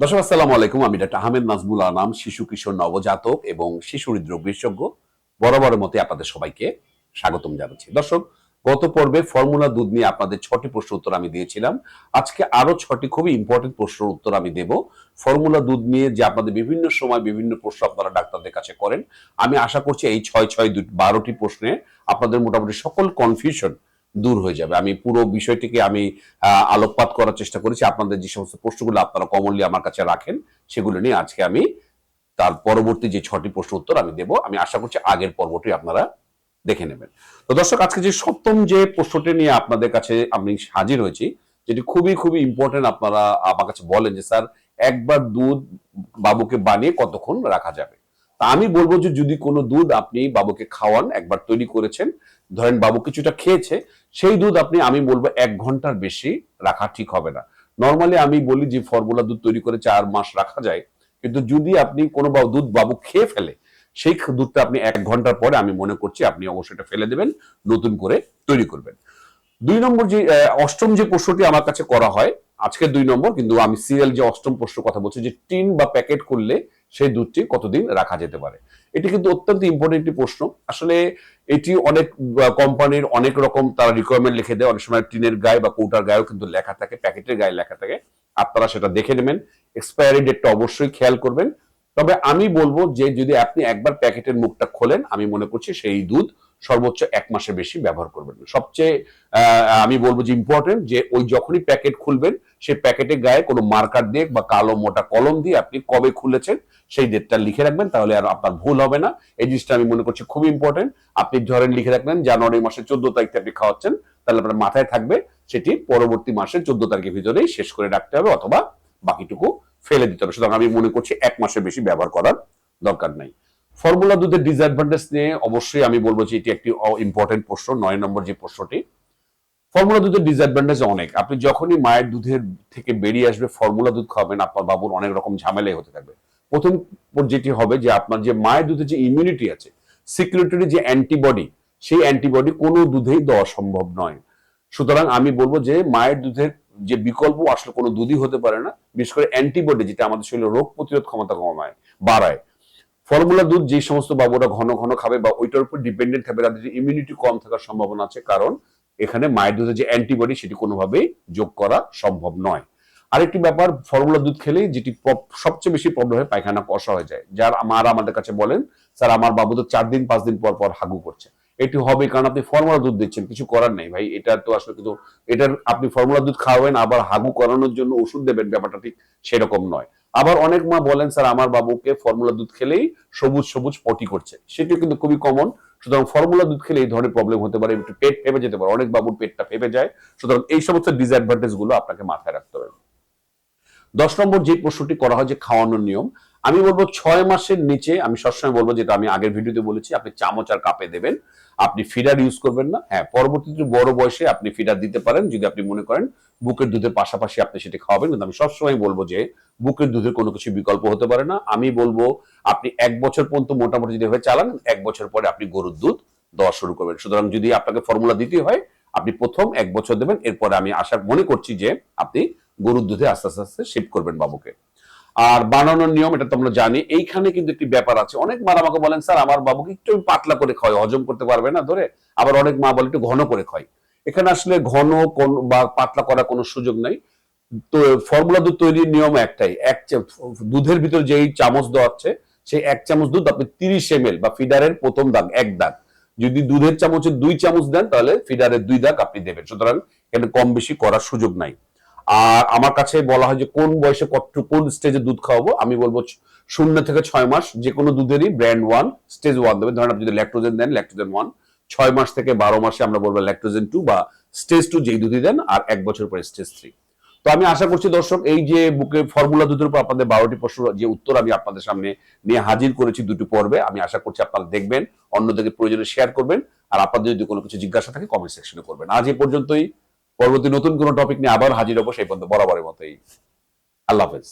দর্শক, আসসালামু আলাইকুম। আমি ডাক্তার আহমেদ নাজমুল আনাম, শিশু, কিশোর, নবজাতক এবং শিশু হৃদরোগ বিশেষজ্ঞ। বরাবরের মতে আপনাদের সবাইকে স্বাগতম জানাচ্ছি। দর্শক, গত পর্বে ফর্মুলা দুধ নিয়ে আপনাদের ছটি প্রশ্ন উত্তর আমি দিয়েছিলাম। আজকে আরও ছটি খুবই ইম্পর্টেন্ট প্রশ্নের উত্তর আমি দেব। ফর্মুলা দুধ নিয়ে যে আপনাদের বিভিন্ন সময় বিভিন্ন প্রশ্ন আপনারা ডাক্তারদের কাছে করেন, আমি আশা করছি এই ছয় ছয় বারোটি প্রশ্নে আপনাদের মোটামুটি সকল কনফিউশন দূর হয়ে যাবে। আমি পুরো বিষয়টিকে আমি আলোকপাত করার চেষ্টা করেছি। আপনাদের যে সমস্ত প্রশ্নগুলো আপনারা কমনলি আমার কাছে রাখেন, সেগুলো নিয়ে আজকে আমি তার পরবর্তী যে ছটি প্রশ্ন উত্তর আমি দেব, আমি আশা করছি আগের পর্বটি আপনারা দেখে নেবেন। তো দর্শক, আজকে যে সপ্তম যে প্রশ্নটি নিয়ে আপনাদের কাছে আমি হাজির হয়েছি, যেটি খুবই খুবই ইম্পর্টেন্ট আপনারা আমার কাছে বলেন যে, স্যার, একবার দুধ বাবুকে বানিয়ে কতক্ষণ রাখা যাবে? তা আমি বলব যে, যদি কোনো দুধ আপনি বাবুকে খাওয়ান, একবার তৈরি করেছেন ধরেন বাবু কিছুটা খেয়েছে, সেই দুধ আপনি, আমি বলব এক ঘণ্টার বেশি রাখা ঠিক হবে না। নর্মালি আমি বলি যে ফর্মুলা দুধ তৈরি করে চার মাস রাখা যায়, কিন্তু যদি আপনি কোনো দুধ বাবু খেয়ে ফেলে, সেই দুধটা আপনি এক ঘণ্টার পরে আমি মনে করছি আপনি অবশ্যই এটা ফেলে দেবেন, নতুন করে তৈরি করবেন। দুই নম্বর যে অষ্টম যে প্রশ্নটি আমার কাছে করা হয়, আজকে দুই নম্বর, কিন্তু আমি সিরিয়াল যে অষ্টম প্রশ্ন কথা বলছি, যে টিন বা প্যাকেট করলে সেই দুধটি কতদিন রাখা যেতে পারে? এটি কিন্তু অত্যন্ত ইম্পর্টেন্ট একটি প্রশ্ন। আসলে এটি অনেক কোম্পানির অনেক রকম তারা রিকোয়ারমেন্ট লিখে দেয়। অনেক সময় টিনের গায়ে বা কৌটার গায়েও কিন্তু লেখা থাকে, প্যাকেটের গায়ে লেখা থাকে। আপনারা সেটা দেখে নেবেন। এক্সপায়ারি ডেটটা অবশ্যই খেয়াল করবেন। তবে আমি বলব যে, যদি আপনি একবার প্যাকেটের মুখটা খোলেন, আমি মনে করছি সেই দুধ সর্বোচ্চ এক মাসের বেশি ব্যবহার করবেন। সবচেয়ে আমি বলব যে ইম্পর্টেন্ট যে, ওই যখনই প্যাকেট খুলবেন সেই প্যাকেটের গায়ে কোনো মার্কার দিয়ে বা কালো মোটা কলম দিয়ে আপনি কবে খুলেছেন সেই ডেটটা লিখে রাখবেন, তাহলে আর আপনার ভুল হবে না। এই জিনিসটা আমি মনে করছি খুব ইম্পর্টেন্ট আপনি ধরেন লিখে রাখলেন জানুয়ারি মাসের চোদ্দ তারিখে আপনি খাওয়াচ্ছেন, তাহলে আপনার মাথায় থাকবে সেটি পরবর্তী মাসের চোদ্দ তারিখের ভিতরেই শেষ করে রাখতে হবে অথবা বাকিটুকু ফেলে দিতে হবে। সুতরাং আমি মনে করছি এক মাসের বেশি ব্যবহার করার দরকার নাই। ফর্মুলা দুধের ডিসঅ্যাডভান্টেজ নিয়ে অবশ্যই আমি বলব যে এটি একটি ইম্পর্টেন্ট প্রশ্ন, নয় নম্বর যে প্রশ্নটি ফর্মুলা দুধের ডিসঅ্যাডভান্টেজ অনেক। আপনি যখনই মায়ের দুধের থেকে বেরিয়ে আসবে, ফর্মুলা দুধ খাবেন আপনার বাবুর অনেক রকম ঝামেলাই হতে থাকবে। প্রথম যেটি হবে যে আপনার যে মায়ের দুধের যে ইমিউনিটি আছে সিকিউরিটির যে অ্যান্টিবডি সেই অ্যান্টিবডি কোনো দুধেই দেওয়া সম্ভব নয়। সুতরাং আমি বলব যে মায়ের দুধের যে বিকল্প, আসলে কোনো দুধই হতে পারে না, বিশেষ করে অ্যান্টিবডি যেটা আমাদের শরীরে রোগ প্রতিরোধ ক্ষমতা কমায়, বাড়ায়। ফর্মুলা দুধ যে সমস্ত বাবুরা ঘন ঘন খাবে বা ওইটার উপর ডিপেন্ডেন্ট থাকবে, তাদের ইমিউনিটি কম থাকার সম্ভাবনা আছে। কারণ এখানে মায়ের দুধের যে অ্যান্টিবডি সেটি কোনোভাবেই যোগ করা সম্ভব নয়। আরেকটি ব্যাপার, ফর্মুলা দুধ খেলেই যেটি সবচেয়ে বেশি প্রবলেম হয় পায়খানা কষা হয়ে যায়। যার মারা আমাদের কাছে বলেন, স্যার, আমার বাবু তো চার দিন, পাঁচ দিন পর পর হাগু করছে। এটি হবে কারণ আপনি ফর্মুলা দুধ দিচ্ছেন, কিছু করার নেই। ভাই, এটা তো আসলে কিন্তু, এটার, আপনি ফর্মুলা দুধ খাওয়াবেন, আবার হাগু করানোর জন্য ওষুধ দেবেন, ব্যাপারটা ঠিক সেরকম নয়। আবার অনেক মা বলেন, স্যার, আমার বাবুকে ফর্মুলা দুধ খেলেই সবুজ সবুজ পটি করছে। সেটিও কিন্তু খুবই কমন সুতরাং ফর্মুলা দুধ খেলে এই ধরনের প্রবলেম হতে পারে, একটু পেট ফেপে যেতে পারে। অনেক বাবুর পেটটা ফেপে যায়। সুতরাং এই সমস্ত ডিসঅ্যাডভান্টেজগুলো আপনাকে মাথায় রাখতে হবে। দশ নম্বর যে প্রশ্নটি করা হয় যে খাওয়ানোর নিয়ম, আমি বলব ছয় মাসের নিচে, আমি সবসময় বলব যেটা আমি আগের ভিডিওতে বলেছি, আপনি চামচ আর কাপে দেবেন। আপনি ফিডার ইউজ করবেন না। হ্যাঁ পরবর্তীতে বড় বয়সে আপনি ফিডার দিতে পারেন, যদি আপনি মনে করেন বুকের দুধের পাশাপাশি আপনি সেটা খাওয়াবেন। কিন্তু আমি সবসময় বলব যে বুকের দুধের কোনো কিছু বিকল্প হতে পারে না। আমি বলব আপনি এক বছর পর্যন্ত মোটামুটি যদি এভাবে চালান, এক বছর পরে আপনি গরুর দুধ দেওয়া শুরু করবেন। সুতরাং যদি আপনাকে ফর্মুলা দিতে হয়, আপনি প্রথম এক বছর দেবেন, এরপরে আমি আশা মনে করছি যে আপনি গরুর দুধে আস্তে আস্তে আস্তে শিফট করবেন বাবুকে। আর বানানোর নিয়ম, এটা তো আমরা জানি। এইখানে কিন্তু একটি ব্যাপার আছে। অনেক মা আমাকে বলেন, স্যার, আমার বাবুকে একটু পাতলা করে খাওয়াই, হজম করতে পারবে না ধরে? আবার অনেক মা বলে, একটু ঘন করে খাই এখানে আসলে ঘন কোন বা পাতলা করার কোনো সুযোগ নাই। তো ফর্মুলা দুধ তৈরির নিয়ম একটাই। এক দুধের ভিতর যেই চামচ দেওয়া হচ্ছে সেই এক চামচ দুধ আপনি তিরিশ এম বা ফিডারের প্রথম দাগ, এক দাগ। যদি দুধের চামচে দুই চামচ দেন, তাহলে ফিডারের দুই দাগ আপনি দেবেন। সুতরাং এখানে কম বেশি করার সুযোগ নাই। আর আমার কাছে বলা হয় যে কোন বয়সে কত কোন স্টেজে দুধ খাওয়াবো? আমি বলব শূন্য থেকে ছয় মাস যে কোনো দুধেরই ব্র্যান্ড ওয়ান স্টেজ ওয়ান দেবেন ধরেন আপনি যদি ল্যাক্টোজেন দেন ল্যাক্টোজেন ওয়ান ছয় মাস থেকে বারো মাসে আমরা বলব ল্যাক্টোজেন টু বা স্টেজ টু যেই দুধই দেন, আর এক বছর পরে স্টেজ থ্রি তো আমি আশা করছি দর্শক, এই যে বুকে ফর্মুলা দুধের উপর আপনাদের বারোটি প্রশ্ন, যে উত্তর আমি আপনাদের সামনে নিয়ে হাজির করেছি দুটি পর্বে, আমি আশা করছি আপনারা দেখবেন, অন্যদেরকে প্রয়োজনে শেয়ার করবেন, আর আপনাদের যদি কোনো কিছু জিজ্ঞাসা থাকে কমেন্ট সেকশনে করবেন। আজ এ পর্যন্তই। পরবর্তী নতুন কোনো টপিক নিয়ে আবার হাজির হব সেই পর্যন্ত বরাবরের মতোই। আল্লাহ হাফেজ।